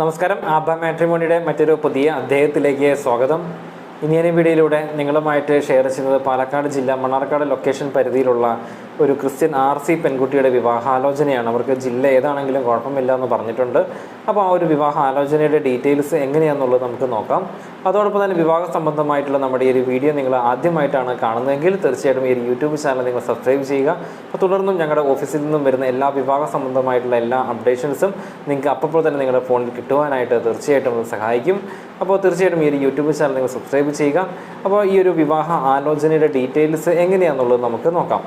നമസ്കാരം. ആബ മാട്രിമോണിയുടെ മറ്റൊരു പുതിയ അദ്ദേഹത്തിലേക്ക് സ്വാഗതം. ഇനിയനും വീഡിയോയിലൂടെ നിങ്ങളുമായിട്ട് ഷെയർ ചെയ്യുന്നത് പാലക്കാട് ജില്ല മണ്ണാർക്കാട് ലൊക്കേഷൻ പരിധിയിലുള്ള ഒരു ക്രിസ്ത്യൻ ആർ സി പെൺകുട്ടിയുടെ വിവാഹാലോചനയാണ്. അവർക്ക് ജില്ല ഏതാണെങ്കിലും കുഴപ്പമില്ല എന്ന് പറഞ്ഞിട്ടുണ്ട്. അപ്പോൾ ആ ഒരു വിവാഹ ആലോചനയുടെ ഡീറ്റെയിൽസ് എങ്ങനെയാണെന്നുള്ളത് നമുക്ക് നോക്കാം. അതോടൊപ്പം തന്നെ വിവാഹ സംബന്ധമായിട്ടുള്ള നമ്മുടെ ഈ ഒരു വീഡിയോ നിങ്ങൾ ആദ്യമായിട്ടാണ് കാണുന്നതെങ്കിൽ തീർച്ചയായിട്ടും ഈ ഒരു യൂട്യൂബ് ചാനൽ നിങ്ങൾ സബ്സ്ക്രൈബ് ചെയ്യുക. അപ്പോൾ തുടർന്നും ഞങ്ങളുടെ ഓഫീസിൽ നിന്നും വരുന്ന എല്ലാ വിവാഹ സംബന്ധമായിട്ടുള്ള എല്ലാ അപ്ഡേഷൻസും നിങ്ങൾക്ക് അപ്പോൾ തന്നെ നിങ്ങളുടെ ഫോണിൽ കിട്ടുവാനായിട്ട് തീർച്ചയായിട്ടും സഹായിക്കും. അപ്പോൾ തീർച്ചയായിട്ടും ഈ ഒരു യൂട്യൂബ് ചാനൽ നിങ്ങൾ സബ്സ്ക്രൈബ് ചെയ്യുക. അപ്പോൾ ഈ ഒരു വിവാഹ ആലോചനയുടെ ഡീറ്റെയിൽസ് എങ്ങനെയാണെന്നുള്ളത് നമുക്ക് നോക്കാം.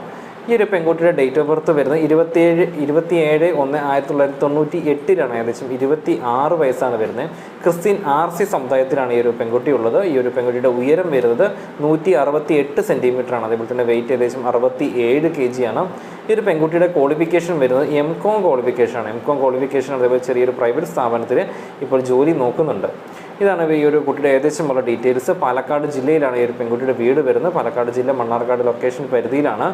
ഈ ഒരു പെൺകുട്ടിയുടെ ഡേറ്റ് ഓഫ് ബർത്ത് വരുന്നത് ഇരുപത്തിയേഴ് ഇരുപത്തിയേഴ് ഒന്ന് ആയിരത്തി തൊള്ളായിരത്തി തൊണ്ണൂറ്റി എട്ടിലാണ് ഏകദേശം ഇരുപത്തി ആറ് വയസ്സാണ് വരുന്നത്. ക്രിസ്ത്യൻ ആർ സി സമുദായത്തിലാണ് ഈ ഒരു പെൺകുട്ടി ഉള്ളത് ഈ ഒരു പെൺകുട്ടിയുടെ ഉയരം വരുന്നത് നൂറ്റി അറുപത്തി എട്ട് സെന്റിമീറ്റർ ആണ്. അതേപോലെ തന്നെ വെയിറ്റ് ഏകദേശം അറുപത്തി ഏഴ് കെ ജി ആണ്. ഈ ഒരു പെൺകുട്ടിയുടെ ക്വാളിഫിക്കേഷൻ വരുന്നത് എം കോം ക്വാളിഫിക്കേഷൻ ആണ്. എം കോം ക്വാളിഫിക്കേഷൻ അതേപോലെ ചെറിയൊരു പ്രൈവറ്റ് സ്ഥാപനത്തിൽ ഇപ്പോൾ ജോലി നോക്കുന്നുണ്ട്. ഇതാണ് ഈ ഒരു കുട്ടിയുടെ ഏകദേശമുള്ള ഡീറ്റെയിൽസ് പാലക്കാട് ജില്ലയിലാണ് ഈ ഒരു പെൺകുട്ടിയുടെ വീട് വരുന്നത്. പാലക്കാട് ജില്ല മണ്ണാർക്കാട് ലൊക്കേഷൻ പരിധിയിലാണ്.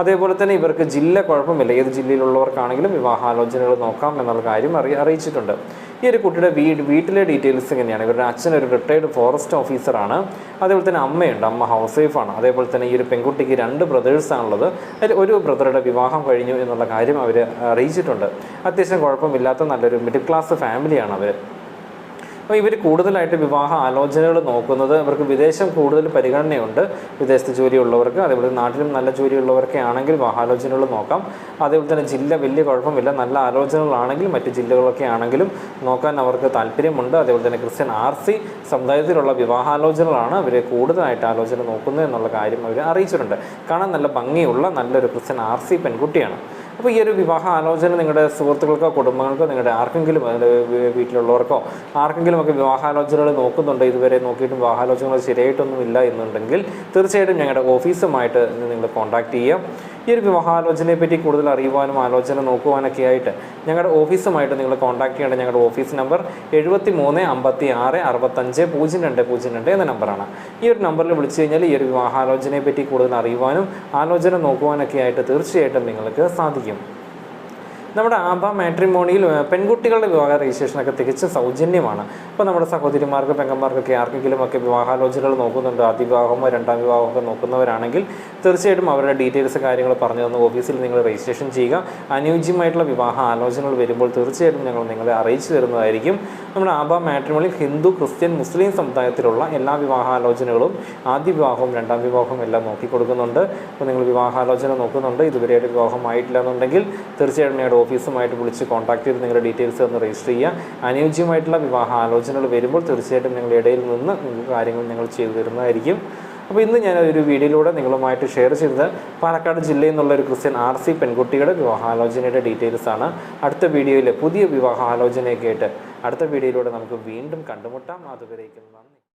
അതേപോലെ തന്നെ ഇവർക്ക് ജില്ല കുഴപ്പമില്ല. ഏത് ജില്ലയിലുള്ളവർക്കാണെങ്കിലും വിവാഹാലോചനകൾ നോക്കാം എന്നുള്ള കാര്യം അറി അറിയിച്ചിട്ടുണ്ട്. ഈ ഒരു കുട്ടിയുടെ വീട് വീട്ടിലെ ഡീറ്റെയിൽസ് എങ്ങനെയാണ് ഇവരുടെ അച്ഛൻ ഒരു റിട്ടയർഡ് ഫോറസ്റ്റ് ഓഫീസറാണ് അതേപോലെ തന്നെ അമ്മയുണ്ട്. അമ്മ ഹൗസ് വൈഫാണ് അതേപോലെ തന്നെ ഈ ഒരു പെൺകുട്ടിക്ക് രണ്ട് ബ്രദേഴ്സാണുള്ളത് അതിൽ ഒരു ബ്രദറുടെ വിവാഹം കഴിഞ്ഞു എന്നുള്ള കാര്യം അവർ അറിയിച്ചിട്ടുണ്ട്. അത്യാവശ്യം കുഴപ്പമില്ലാത്ത നല്ലൊരു മിഡിൽ ക്ലാസ് ഫാമിലിയാണ് അവർ അപ്പോൾ ഇവർ കൂടുതലായിട്ട് വിവാഹ ആലോചനകൾ നോക്കുന്നത് അവർക്ക് വിദേശം കൂടുതൽ പരിഗണനയുണ്ട്. വിദേശത്ത് ജോലിയുള്ളവർക്ക് അതേപോലെ നാട്ടിലും നല്ല ജോലിയുള്ളവർക്ക് ആണെങ്കിൽ വിവാഹാലോചനകൾ നോക്കാം. അതേപോലെ തന്നെ ജില്ല വലിയ കുഴപ്പമില്ല. നല്ല ആലോചനകളാണെങ്കിൽ മറ്റ് ജില്ലകളൊക്കെ ആണെങ്കിലും നോക്കാൻ അവർക്ക് താല്പര്യമുണ്ട്. അതേപോലെ തന്നെ ക്രിസ്ത്യൻ ആർ സി സമുദായത്തിലുള്ള വിവാഹാലോചനകളാണ് അവർ കൂടുതലായിട്ട് ആലോചന നോക്കുന്നത് എന്നുള്ള കാര്യം അവർ അറിയിച്ചിട്ടുണ്ട്. കാണാൻ നല്ല ഭംഗിയുള്ള നല്ലൊരു ക്രിസ്ത്യൻ ആർ സി പെൺകുട്ടിയാണ്. അപ്പോൾ ഈ ഒരു വിവാഹ ആലോചന നിങ്ങളുടെ സുഹൃത്തുക്കൾക്കോ കുടുംബങ്ങൾക്കോ നിങ്ങളുടെ ആർക്കെങ്കിലും വീട്ടിലുള്ളവർക്കോ ആർക്കെങ്കിലും ഒക്കെ വിവാഹാലോചനകൾ നോക്കുന്നുണ്ട്? ഇതുവരെ നോക്കിയിട്ടും വിവാഹാലോചനകൾ ശരിയായിട്ടൊന്നും ഇല്ല എന്നുണ്ടെങ്കിൽ തീർച്ചയായിട്ടും ഞങ്ങളുടെ ഓഫീസുമായിട്ട് നിങ്ങൾ കോൺടാക്ട് ചെയ്യാം ഈ ഒരു വിവാഹാലോചനയെ പറ്റി കൂടുതൽ അറിയുവാനും ആലോചന നോക്കുവാനൊക്കെ ആയിട്ട് ഞങ്ങളുടെ ഓഫീസുമായിട്ട് നിങ്ങൾ കോൺടാക്ട് ചെയ്യേണ്ട ഞങ്ങളുടെ ഓഫീസ് നമ്പർ എഴുപത്തി മൂന്ന് അമ്പത്തി ആറ് അറുപത്തഞ്ച് പൂജ്യം രണ്ട് പൂജ്യം രണ്ട് എന്ന നമ്പറാണ്. ഈ ഒരു നമ്പറിൽ വിളിച്ചു കഴിഞ്ഞാൽ ഈ ഒരു വിവാഹാലോചനയെ പറ്റി കൂടുതൽ അറിയുവാനും ആലോചന നോക്കുവാനൊക്കെ ആയിട്ട് തീർച്ചയായിട്ടും നിങ്ങൾക്ക് സാധിക്കും. ello. നമ്മുടെ ആഭ മാട്രിമോണിയിൽ പെൺകുട്ടികളുടെ വിവാഹ രജിസ്ട്രേഷനൊക്കെ തികച്ചും സൗജന്യമാണ്. അപ്പോൾ നമ്മുടെ സഹോദരിമാർക്ക് പെങ്ങന്മാർക്കൊക്കെ ആർക്കെങ്കിലും ഒക്കെ വിവാഹാലോചനകൾ നോക്കുന്നുണ്ടോ? ആദ്യ വിവാഹമോ രണ്ടാം വിവാഹമോ ഒക്കെ നോക്കുന്നവരാണെങ്കിൽ തീർച്ചയായിട്ടും അവരുടെ ഡീറ്റെയിൽസ് കാര്യങ്ങൾ പറഞ്ഞു തന്ന് ഓഫീസിൽ നിങ്ങൾ രജിസ്ട്രേഷൻ ചെയ്യുക. അനുയോജ്യമായിട്ടുള്ള വിവാഹ ആലോചനകൾ വരുമ്പോൾ തീർച്ചയായിട്ടും ഞങ്ങൾ നിങ്ങളെ അറിയിച്ചു തരുന്നതായിരിക്കും. നമ്മുടെ ആഭ മാട്രിമോണിയിൽ ഹിന്ദു ക്രിസ്ത്യൻ മുസ്ലിം സമുദായത്തിലുള്ള എല്ലാ വിവാഹാലോചനകളും ആദ്യ വിവാഹവും രണ്ടാം വിവാഹവും എല്ലാം നോക്കിക്കൊടുക്കുന്നുണ്ട്. അപ്പോൾ നിങ്ങൾ വിവാഹാലോചന നോക്കുന്നുണ്ട്. ഇതുവരെയായിട്ട് വിവാഹമായിട്ടില്ല എന്നുണ്ടെങ്കിൽ തീർച്ചയായിട്ടും ഓഫീസുമായിട്ട് വിളിച്ച് കോൺടാക്ട് ചെയ്ത് നിങ്ങളുടെ ഡീറ്റെയിൽസ് ഒന്ന് രജിസ്റ്റർ ചെയ്യുക. അനുയോജ്യമായിട്ടുള്ള വിവാഹ ആലോചനകൾ വരുമ്പോൾ തീർച്ചയായിട്ടും നിങ്ങളുടെ ഇടയിൽ നിന്ന് കാര്യങ്ങൾ നിങ്ങൾ ചെയ്തു തരുന്നതായിരിക്കും. അപ്പോൾ ഇന്ന് ഞാൻ ഒരു വീഡിയോയിലൂടെ നിങ്ങളുമായിട്ട് ഷെയർ ചെയ്തത് പാലക്കാട് ജില്ലയിൽ നിന്നുള്ള ഒരു ക്രിസ്ത്യൻ ആർ സി പെൺകുട്ടിയുടെ വിവാഹാലോചനയുടെ ഡീറ്റെയിൽസ് ആണ്. അടുത്ത വീഡിയോയിൽ പുതിയ വിവാഹാലോചനയൊക്കെ ആയിട്ട് അടുത്ത വീഡിയോയിലൂടെ നമുക്ക് വീണ്ടും കണ്ടുമുട്ടാം. അതുവരേക്കും നന്ദി.